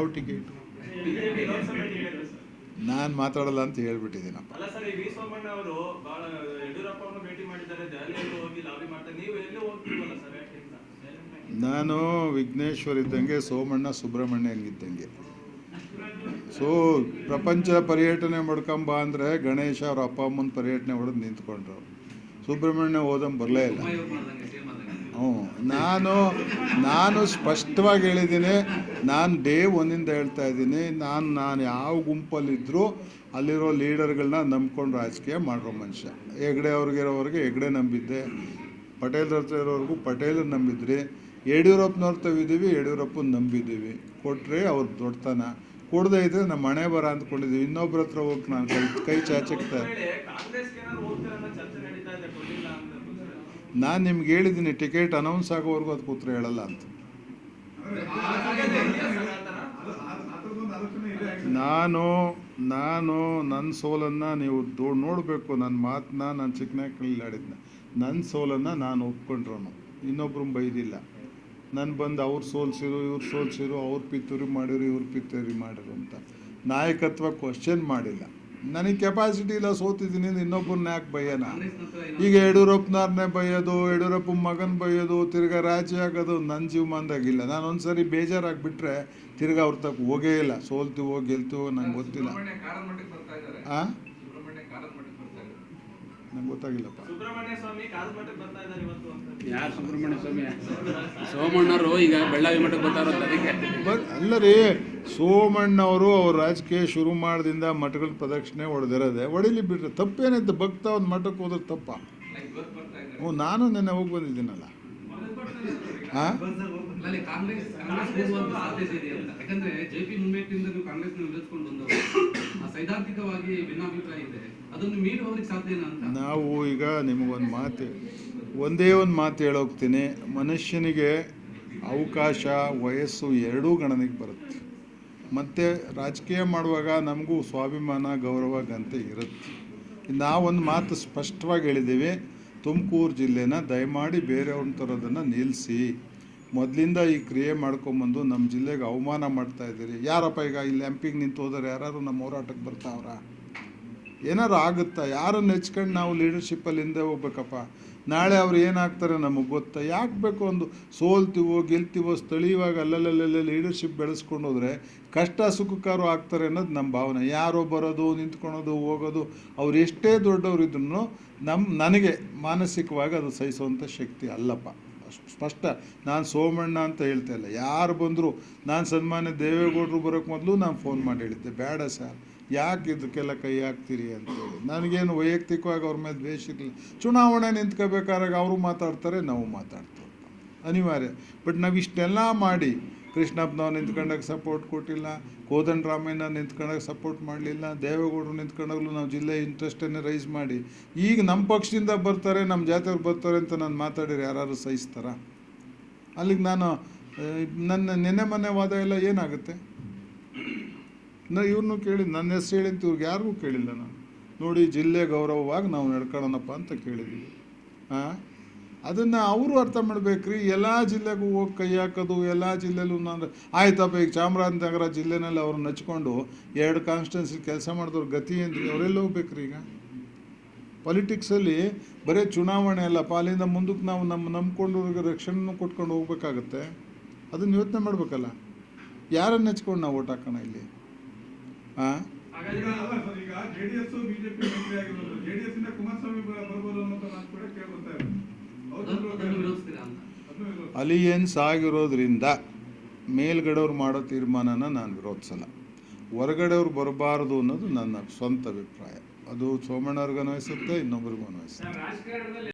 ಯಾವ ಟಿಕೆಟು ನಾನು ಮಾತಾಡಲ್ಲ ಅಂತ ಹೇಳ್ಬಿಟ್ಟಿದ್ದೀನಪ್ಪ. ಅಲ್ಲ ಸರ್ ಈ ವಿ ಸೋಮಣ್ಣ ಅವರು ಬಹಳ ಯಡಿಯೂರಪ್ಪ ಅವ್ರನ್ನ ಭೇಟಿ ಮಾಡಿದ್ದಾರೆ ಹೋಗಿ ಲಾಬಿ ಮಾಡ್ತಾರೆ. ನೀವು ಎಲ್ಲಿ ಹೋಗ್ತೀವಲ್ಲ ಸರ್ ಯಾಕೆ ಅಂತ ನಾನು ವಿಘ್ನೇಶ್ವರ್ ಇದ್ದಂಗೆ ಸೋಮಣ್ಣ ಸುಬ್ರಹ್ಮಣ್ಯ ಹಂಗಿದ್ದಂಗೆ. ಸೊ ಪ್ರಪಂಚ ಪರ್ಯಟನೆ ಮಾಡ್ಕೊಂಬ ಅಂದರೆ ಗಣೇಶ ಅವ್ರ ಅಪ್ಪ ಅಮ್ಮನ ಪರ್ಯಟನೆ ಹೊಡೆದು ನಿಂತ್ಕೊಂಡ್ರು. ಸುಬ್ರಹ್ಮಣ್ಯ ಓದಂ ಬರಲೇ ಇಲ್ಲ. ನಾನು ನಾನು ಸ್ಪಷ್ಟವಾಗಿ ಹೇಳಿದ್ದೀನಿ, ನಾನು ಡೇ ಒಂದಿಂದ ಹೇಳ್ತಾ ಇದ್ದೀನಿ, ನಾನು ನಾನು ಯಾವ ಗುಂಪಲ್ಲಿದ್ದರೂ ಅಲ್ಲಿರೋ ಲೀಡರ್ಗಳನ್ನ ನಂಬ್ಕೊಂಡು ರಾಜಕೀಯ ಮಾಡಿರೋ ಮನುಷ್ಯ. ಹೆಗ್ಡೆ ಅವ್ರಿಗಿರೋವ್ರಿಗೆ ಹೆಗ್ಡೆ ನಂಬಿದ್ದೆ. ಪಟೇಲ್ ಹತ್ರ ಇರೋವ್ರಿಗೂ ಪಟೇಲ್ ನಂಬಿದ್ರಿ. ಯಡಿಯೂರಪ್ಪನವ್ರ ತಗಿದ್ದೀವಿ ಯಡಿಯೂರಪ್ಪನ ನಂಬಿದ್ದೀವಿ. ಕೊಟ್ಟರೆ ಅವ್ರು ದೊಡ್ಡತನ. ಕೊಡದೇ ಇದ್ರೆ ನಮ್ಮ ಮನೆ ಬರ ಅಂದ್ಕೊಂಡಿದ್ದೀವಿ ಇನ್ನೊಬ್ಬರ ಹತ್ರ ಹೋಗಿ ನಾನು ಕೈ ಕೈ ನಾನು ನಿಮ್ಗೆ ಹೇಳಿದ್ದೀನಿ, ಟಿಕೆಟ್ ಅನೌನ್ಸ್ ಆಗೋವರೆಗೂ ಅದಕ್ಕೆ ಉತ್ತರ ಹೇಳಲ್ಲ ಅಂತ. ನಾನು ನಾನು ನನ್ನ ಸೋಲನ್ನು ನೀವು ದೋ, ನೋಡಬೇಕು ನನ್ನ ಮಾತನ್ನ ನಾನು ಚಿಕ್ಕನಾಕಲ್ಲಿ ಆಡಿದ್ನ. ನನ್ನ ಸೋಲನ್ನು ನಾನು ಒಪ್ಕೊಂಡ್ರು ಇನ್ನೊಬ್ರು ಬೈದಿಲ್ಲ. ನಾನು ಬಂದು ಅವ್ರು ಸೋಲ್ಸಿರು, ಇವ್ರು ಸೋಲ್ಸಿರು, ಅವ್ರು ಪಿತ್ತೂರಿ ಮಾಡಿರು, ಇವ್ರು ಪಿತ್ತೂರಿ ಮಾಡಿರು ಅಂತ. ನಾಯಕತ್ವ ಕ್ವಶನ್ ಮಾಡಿಲ್ಲ. ನನಗೆ ಕೆಪಾಸಿಟಿ ಇಲ್ಲ ಸೋತಿದ್ದೀನಿ ಅಂದ್ರೆ ಇನ್ನೊಬ್ಬರನ್ನ ಯಾಕೆ ಬೈಯೋಣ ಈಗ ಯಡಿಯೂರಪ್ಪನವ್ರನ್ನೇ ಬೈಯೋದು ಯಡಿಯೂರಪ್ಪ ಮಗನ ಬೈಯೋದು ತಿರ್ಗಾ ರಾಜಿ ಆಗೋದು ನನ್ನ ಜೀವಮಾನದಾಗಿಲ್ಲ ನಾನು ಒಂದ್ಸರಿ ಬೇಜಾರಾಗಿಬಿಟ್ರೆ ತಿರ್ಗಾ ಅವ್ರ ತಕ್ಕ ಹೋಗೇ ಇಲ್ಲ. ಸೋಲ್ತೀವೋ ಗೆಲ್ತೀವೋ ನಂಗೆ ಗೊತ್ತಿಲ್ಲ. ಸುಬ್ರಹ್ಮಣ್ಯ ಇವತ್ತು ಗೊತ್ತಾಗಿಲ್ಲಪ್ಪ ಯಾರು ಸುಬ್ರಹ್ಮಣ್ಯ ಸ್ವಾಮಿ ಸೋಮಣ್ಣವರು ಈಗ ಬೆಳ್ಳಾವಿ ಮಠಕ್ಕೆ ಬರ್ತಾರೋ ಅದಕ್ಕೆ. ಬಟ್ ಅಲ್ಲ ರೀ ಸೋಮಣ್ಣವರು ಅವ್ರ ರಾಜಕೀಯ ಶುರು ಮಾಡ್ದಿಂದ ಮಠಗಳ ಪ್ರದಕ್ಷಿಣೆ ಹೊಡೆದಿರೋದೆ. ಹೊಡಿಲಿ ಬಿಟ್ರೆ ತಪ್ಪೇನಿತ್ತು ಭಕ್ತ ಒಂದು ಮಠಕ್ಕೆ ಹೋದ್ರೆ ತಪ್ಪ. ಹ್ಞೂ ನಾನು ನೆನ್ನೆ ಹೋಗಿ ಬಂದಿದ್ದೀನಲ್ಲ. ಹಾಂ ಅಲ್ಲ, ಕಾಂಗ್ರೆಸ್ ಕಾಂಗ್ರೆಸ್ ಹೋಗುವಂತ ಸಾಧ್ಯತೆ ಇದೆ ಅಂತ. ಯಾಕಂದ್ರೆ ಜೆ ಪಿ ಮುನ್ಮೇಟಿಂದ ನೀವು ಕಾಂಗ್ರೆಸ್ ನಿಲ್ಲಿಸ್ಕೊಂಡು ಬಂದವರು ಸೈದ್ಧಾಂತಿಕವಾಗಿ ಭಿನ್ನಾಭಿಪ್ರಾಯ ಇದೆ. ಅದನ್ನು ಮೀರಿ ಹೋಗ್ಲಿಕ್ಕೆ ಸಾಧ್ಯನಾ ಅಂತ. ನಾವು ಈಗ ನಿಮಗೊಂದು ಮಾತು ಒಂದೇ ಒಂದು ಮಾತು ಹೇಳೋಗ್ತೀನಿ. ಮನುಷ್ಯನಿಗೆ ಅವಕಾಶ ವಯಸ್ಸು ಎರಡೂ ಗಣನೆಗೆ ಬರುತ್ತೆ. ಮತ್ತು ರಾಜಕೀಯ ಮಾಡುವಾಗ ನಮಗೂ ಸ್ವಾಭಿಮಾನ ಗೌರವ ಗಂತೆ ಇರುತ್ತೆ. ನಾವೊಂದು ಮಾತು ಸ್ಪಷ್ಟವಾಗಿ ಹೇಳಿದ್ದೀವಿ. ತುಮಕೂರು ಜಿಲ್ಲೆನ ದಯಮಾಡಿ ಬೇರೆಯವ್ರನ್ನ ಥರದನ್ನು ನಿಲ್ಲಿಸಿ ಮೊದಲಿಂದ ಈ ಕ್ರಿಯೆ ಮಾಡ್ಕೊಂಬಂದು ನಮ್ಮ ಜಿಲ್ಲೆಗೆ ಅವಮಾನ ಮಾಡ್ತಾ ಇದ್ದೀರಿ. ಯಾರಪ್ಪ ಈಗ ಇಲ್ಲಿ ಎಂಪಿಗೆ ನಿಂತು ಹೋದರೆ ಯಾರು ನಮ್ಮ ಹೋರಾಟಕ್ಕೆ ಬರ್ತಾವ್ರಾ? ಏನಾರು ಆಗುತ್ತಾ? ಯಾರನ್ನು ಹೆಚ್ಕೊಂಡು ನಾವು ಲೀಡರ್ಶಿಪ್ಪಲ್ಲಿ ಹಿಂದೆ ಹೋಗ್ಬೇಕಪ್ಪ? ನಾಳೆ ಅವ್ರು ಏನಾಗ್ತಾರೆ ನಮಗೆ ಗೊತ್ತಾ? ಯಾಕೆ ಬೇಕು ಒಂದು ಸೋಲ್ತೀವೋ, ಗೆಲ್ತೀವೋ, ಸ್ಥಳೀಯವಾಗಿ ಅಲ್ಲಲ್ಲಲ್ಲೇ ಲೀಡರ್ಶಿಪ್ ಬೆಳೆಸ್ಕೊಂಡು ಹೋದರೆ ಕಷ್ಟ ಸುಖಕಾರು ಆಗ್ತಾರೆ ಅನ್ನೋದು ನಮ್ಮ ಭಾವನೆ. ಯಾರೋ ಬರೋದು, ನಿಂತ್ಕೊಳೋದು, ಹೋಗೋದು, ಅವ್ರು ಎಷ್ಟೇ ದೊಡ್ಡವ್ರು ಇದ್ರು ನಮ್ಮ ನನಗೆ ಮಾನಸಿಕವಾಗಿ ಅದು ಸಹಿಸುವಂಥ ಶಕ್ತಿ ಅಲ್ಲಪ್ಪ. ಸ್ಪಷ್ಟ. ನಾನು ಸೋಮಣ್ಣ ಅಂತ ಹೇಳ್ತಾ ಇಲ್ಲ. ಯಾರು ಬಂದರೂ ನಾನು ಸನ್ಮಾನ್ಯ ದೇವೇಗೌಡರು ಬರೋಕ್ಕೆ ಮೊದಲು ನಾನು ಫೋನ್ ಮಾಡಿ ಹೇಳಿದ್ದೆ. ಬೇಡ ಸರ್. ಯಾಕೆ ಇದಕ್ಕೆಲ್ಲ ಕೈ ಹಾಕ್ತೀರಿ ಅಂತೇಳಿ ನನಗೇನು ವೈಯಕ್ತಿಕವಾಗಿ ಅವ್ರ ಮೇಲೆ ದ್ವೇಷ ಇರಲಿಲ್ಲ. ಚುನಾವಣೆ ನಿಂತ್ಕೋಬೇಕಾದಾಗ ಅವರು ಮಾತಾಡ್ತಾರೆ, ನಾವು ಮಾತಾಡ್ತೀವಿ. ಅನಿವಾರ್ಯ. ಬಟ್ ನಾವು ಇಷ್ಟೆಲ್ಲ ಮಾಡಿ ಕೃಷ್ಣಪ್ಪನವ್ರು ನಿಂತ್ಕೊಂಡಾಗ ಸಪೋರ್ಟ್ ಕೊಟ್ಟಿಲ್ಲ, ಕೋದಂಡ ರಾಮಯ್ಯನ ನಿಂತ್ಕೊಂಡಾಗ ಸಪೋರ್ಟ್ ಮಾಡಲಿಲ್ಲ, ದೇವೇಗೌಡರು ನಿಂತ್ಕೊಂಡಾಗಲೂ ನಾವು ಜಿಲ್ಲೆ ಇಂಟ್ರೆಸ್ಟನ್ನೇ ರೈಸ್ ಮಾಡಿ. ಈಗ ನಮ್ಮ ಪಕ್ಷದಿಂದ ಬರ್ತಾರೆ ನಮ್ಮ ಜಾತಿಯವ್ರು ಬರ್ತಾರೆ ಅಂತ ನಾನು ಮಾತಾಡಿದ್ರೆ ಯಾರು ಸಹಿಸ್ತಾರ? ಅಲ್ಲಿಗೆ ನಾನು ನನ್ನ ನೆನೆ ಮನೆ ವಾದ ಎಲ್ಲ ಏನಾಗುತ್ತೆ? ನಾ ಇವ್ರನ್ನೂ ಕೇಳಿ, ನನ್ನ ಹೆಸರು ಹೇಳಿ ಅಂತ ಇವ್ರಿಗೆ ಯಾರಿಗೂ ಕೇಳಿಲ್ಲ ನಾನು. ನೋಡಿ, ಜಿಲ್ಲೆ ಗೌರವವಾಗಿ ನಾವು ನಡ್ಕೊಳ್ಳೋಣಪ್ಪ ಅಂತ ಕೇಳಿದ್ದೀವಿ ಹಾಂ ಅದನ್ನು ಅವರು ಅರ್ಥ ಮಾಡ್ಬೇಕ್ರಿ. ಎಲ್ಲ ಜಿಲ್ಲೆಗೂ ಹೋಗಿ ಕೈ ಹಾಕೋದು, ಎಲ್ಲ ಜಿಲ್ಲೆಲೂ ನಾನು ಆಯ್ತಪ್ಪ, ಈಗ ಚಾಮರಾಜನಗರ ಜಿಲ್ಲೆನಲ್ಲಿ ಅವ್ರನ್ನ ಹಚ್ಕೊಂಡು ಎರಡು ಕಾನ್ಸ್ಟೆನ್ಸಿ ಕೆಲಸ ಮಾಡಿದವ್ರ ಗತಿ ಅಂದ್ರೆ ಅವರೆಲ್ಲ ಹೋಗ್ಬೇಕ್ರಿ ಈಗ. ಪಾಲಿಟಿಕ್ಸಲ್ಲಿ ಬರೀ ಚುನಾವಣೆ ಅಲ್ಲಪ್ಪ ಅಲ್ಲಿಂದ ಮುಂದಕ್ಕೆ ನಾವು ನಮ್ಮ ನಂಬ್ಕೊಂಡವ್ರಿಗೆ ರಕ್ಷಣೆನೂ ಕೊಟ್ಕೊಂಡು ಹೋಗ್ಬೇಕಾಗತ್ತೆ. ಅದನ್ನು ಯೋಚನೆ ಮಾಡಬೇಕಲ್ಲ. ಯಾರನ್ನು ಹಚ್ಕೊಂಡು ನಾವು ಓಟ್ ಹಾಕೋಣ ಇಲ್ಲಿ? ಹಾಂ ಈಗ ಅಲ್ಲ ಸರ್, ಈಗ ಜೆಡಿಎಸ್ ಬಿಜೆಪಿ ಮಂತ್ರಿ ಆಗಿರೋದು ಜೆಡಿಎಸ್ ಇಂದ ಕುಮಾರಸ್ವಾಮಿ ಬ- ಬರ್ಬೋದು ಅನ್ನೋ ಮಾತು ಕೂಡ ಕೇಳ್ಕೊತಾ ಇದೆ ಅದನ್ನು ಅದನ್ನು ವಿರೋಧಿಸ್ತೀರಾ ಅಂತ ಅದನ್ನು ವಿರೋಧ. ಅಲಿಯನ್ಸ್ ಆಗಿರೋದ್ರಿಂದ ಮೇಲ್ಗಡೆಯವ್ರು ಮಾಡೋ ತೀರ್ಮಾನನ ನಾನು ವಿರೋಧಿಸಲ್ಲ. ಹೊರಗಡೆಯವ್ರು ಬರಬಾರ್ದು ಅನ್ನೋದು ನನ್ನ ಸ್ವಂತ ಅಭಿಪ್ರಾಯ. ಅದು ಸೋಮಣ್ಣವ್ರಿಗೂ ಅನ್ವಯಿಸುತ್ತೆ ಇನ್ನೊಬ್ರಿಗೂ ಅನ್ವಯಿಸುತ್ತೆ